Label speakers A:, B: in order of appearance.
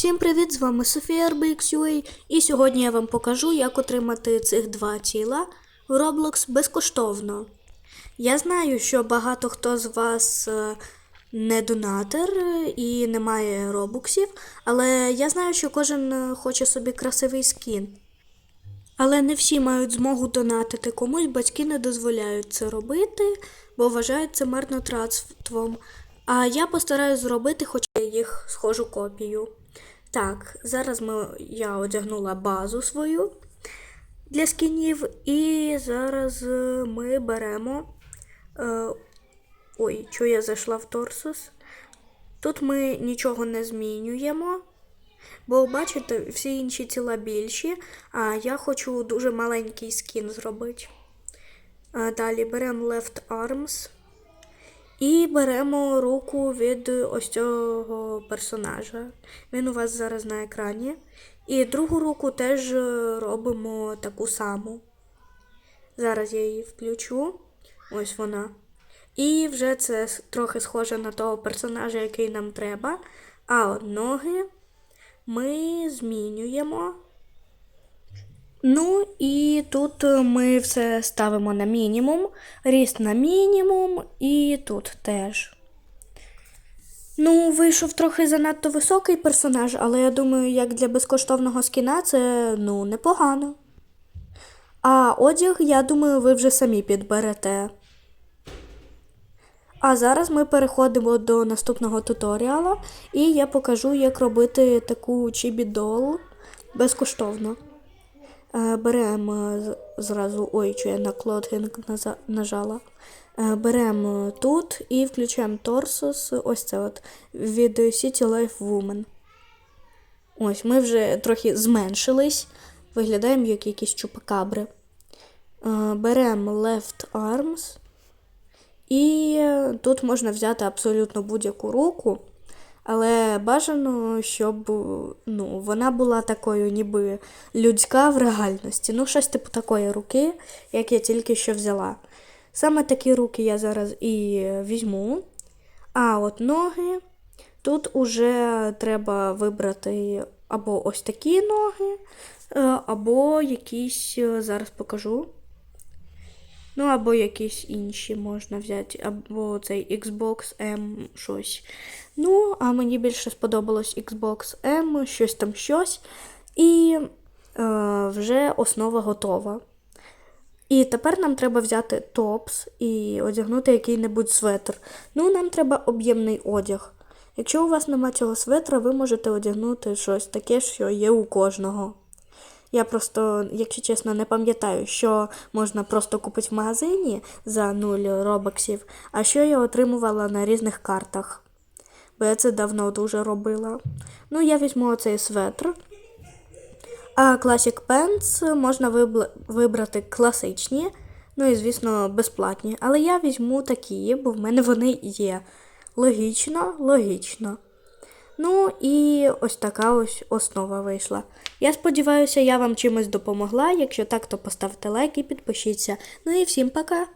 A: Всім привіт! З вами Софія RBXUA і сьогодні я вам покажу, як отримати цих два тіла в Roblox безкоштовно. Я знаю, що багато хто з вас е, не донатор е, і не має робоксів, але я знаю, що кожен е, хоче собі красивий скін. Але не всі мають змогу донатити. Комусь батьки не дозволяють це робити, бо вважають це марнотратством. А я постараюсь зробити хоч їх схожу копію. Так, зараз ми, я одягнула базу свою для скінів, і зараз е, ми беремо. Е, ой, що я зайшла в Торсус. Тут ми нічого не змінюємо. Бо бачите, всі інші тіла більші, а я хочу дуже маленький скін зробити. А, Далі беремо Left Arms і беремо руку від ось цього персонажа. Він у вас зараз на екрані. І другу руку теж робимо таку саму. Зараз я її включу. Ось вона. І вже це трохи схоже на того персонажа, який нам треба. А от ноги ми змінюємо. Ну і тут е, ми все ставимо на мінімум, ріст на мінімум, і тут теж. Ну, вийшов трохи занадто високий персонаж, але я думаю, як для безкоштовного скіна це ну, непогано. А одяг, я думаю, ви вже самі підберете. А зараз ми переходимо до наступного туторіалу, і я покажу, як робити таку чібідол безкоштовно. Е, Беремо зразу, ой, що я на клотгінг нажала. Е, Беремо тут і включаємо торсус, ось це от від City Life Woman. Ось, ми вже трохи зменшились, виглядаємо як якісь чупакабри. Е, Беремо Left Arms. І е, тут можна взяти абсолютно будь-яку руку, але бажано, щоб ну, вона була такою, ніби людська в реальності. Ну, щось типу такої руки, як я тільки що взяла. Саме такі руки я зараз і візьму. А от ноги. Тут уже треба вибрати або ось такі ноги, е, або якісь, е, зараз покажу. Ну, або якісь інші можна взяти, або цей Xbox M щось. Ну, а мені більше сподобалось Xbox M, щось там щось. І е, вже основа готова. І тепер нам треба взяти топс і одягнути який-небудь светр. Ну, нам треба об'ємний одяг. Якщо у вас нема цього светра, ви можете одягнути щось таке, що є у кожного. Я просто, якщо чесно, не пам'ятаю, що можна просто купити в магазині за 0 робоксів, а що я отримувала на різних картах. Бо я це давно дуже робила. Ну, я візьму оцей светр. А Classic Pants можна вибрати класичні, ну і, звісно, безплатні. Але я візьму такі, бо в мене вони є. Логічно, логічно. Ну і ось така ось основа вийшла. Я сподіваюся, я вам чимось допомогла. Якщо так, то поставте лайк і підпишіться. Ну і всім пока!